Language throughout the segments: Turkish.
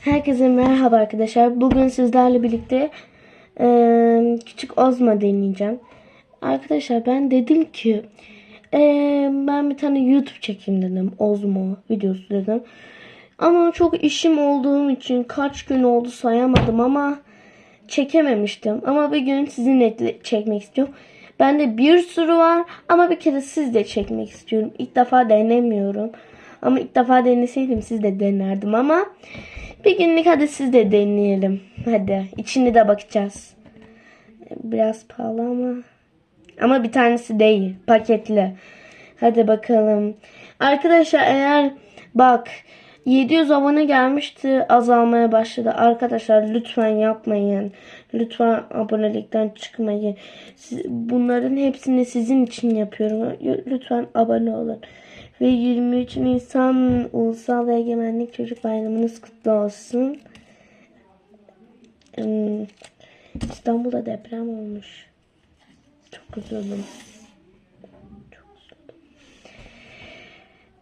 Herkese merhaba arkadaşlar. Bugün sizlerle birlikte eee, küçük Ozma deneyeceğim. Arkadaşlar ben dedim ki eee, ben bir tane YouTube çekeyim dedim. Ozmo videosu dedim. Ama çok işim olduğum için kaç gün oldu sayamadım ama çekememiştim. Ama bir gün sizinle çekmek istiyorum. Bende bir sürü var ama bir kere siz de çekmek istiyorum. İlk defa denemiyorum. Ama ilk defa deneseydim siz de denerdim ama bir günlük hadi siz de deneyelim. Hadi içine de bakacağız. Biraz pahalı ama ama bir tanesi değil paketli. Hadi bakalım. Arkadaşlar eğer bak 700 abone gelmişti azalmaya başladı. Arkadaşlar lütfen yapmayın. Lütfen abonelikten çıkmayın. Siz- bunların hepsini sizin için yapıyorum. Lütfen abone olun. Ve 23 Nisan Ulusal Egemenlik Çocuk Bayramınız kutlu olsun. İstanbul'da deprem olmuş. Çok üzüldüm.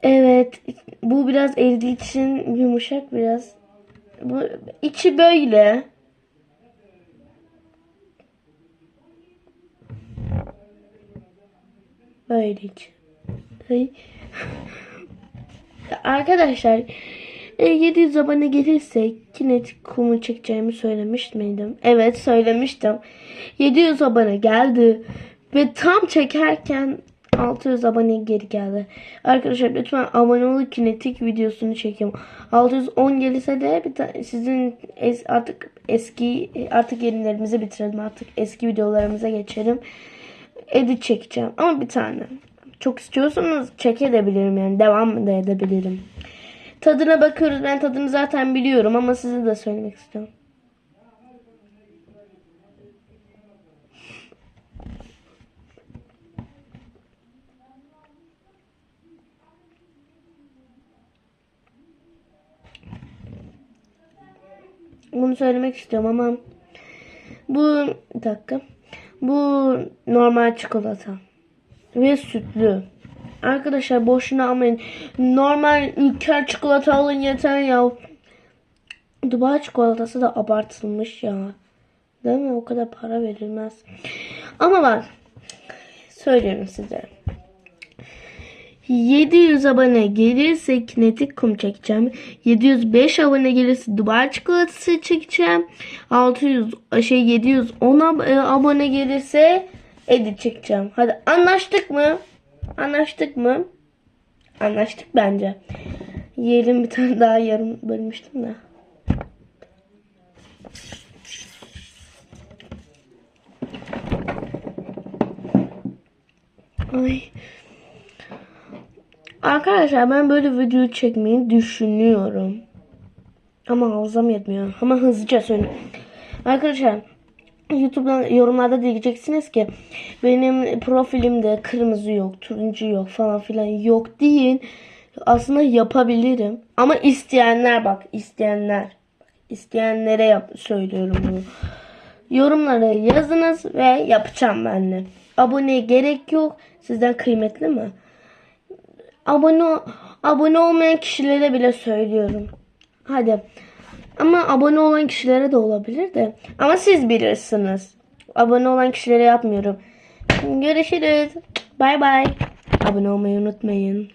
Evet, bu biraz eridiği için yumuşak biraz. Bu içi böyle. Böyle içi. Ay. Arkadaşlar e, 700 abone gelirse kinetik kumu çekeceğimi söylemiş miydim? Evet söylemiştim. 700 abone geldi ve tam çekerken 600 abone geri geldi. Arkadaşlar lütfen abone olun kinetik videosunu çekeyim. 610 gelirse de bir ta- sizin es- artık eski artık yenilerimizi bitirelim artık eski videolarımıza geçelim. Edit çekeceğim ama bir tane. Çok istiyorsanız çekebilirim yani devam da edebilirim. Tadına bakıyoruz. Ben tadını zaten biliyorum ama size de söylemek istiyorum. Bunu söylemek istiyorum ama bu bir dakika. Bu normal çikolata ve sütlü. Arkadaşlar boşuna almayın. Normal ülker çikolata alın yeter ya. Dubai çikolatası da abartılmış ya. Değil mi? O kadar para verilmez. Ama bak. Söylüyorum size. 700 abone gelirse kinetik kum çekeceğim. 705 abone gelirse Dubai çikolatası çekeceğim. 600 şey 710 ab- e, abone gelirse edit çekeceğim. Hadi anlaştık mı? Anlaştık mı? Anlaştık bence. Yiyelim bir tane daha yarım bölmüştüm de. Ay. Arkadaşlar ben böyle video çekmeyi düşünüyorum. Ama hafızam yetmiyor. Ama hızlıca söyleyeyim. Arkadaşlar YouTube'dan yorumlarda diyeceksiniz ki benim profilimde kırmızı yok, turuncu yok falan filan yok deyin. Aslında yapabilirim. Ama isteyenler bak isteyenler. isteyenlere yap söylüyorum bunu. Yorumlara yazınız ve yapacağım ben de. Aboneye gerek yok. Sizden kıymetli mi? abone abone olmayan kişilere bile söylüyorum. Hadi. Ama abone olan kişilere de olabilir de. Ama siz bilirsiniz. Abone olan kişilere yapmıyorum. Görüşürüz. Bay bay. Abone olmayı unutmayın.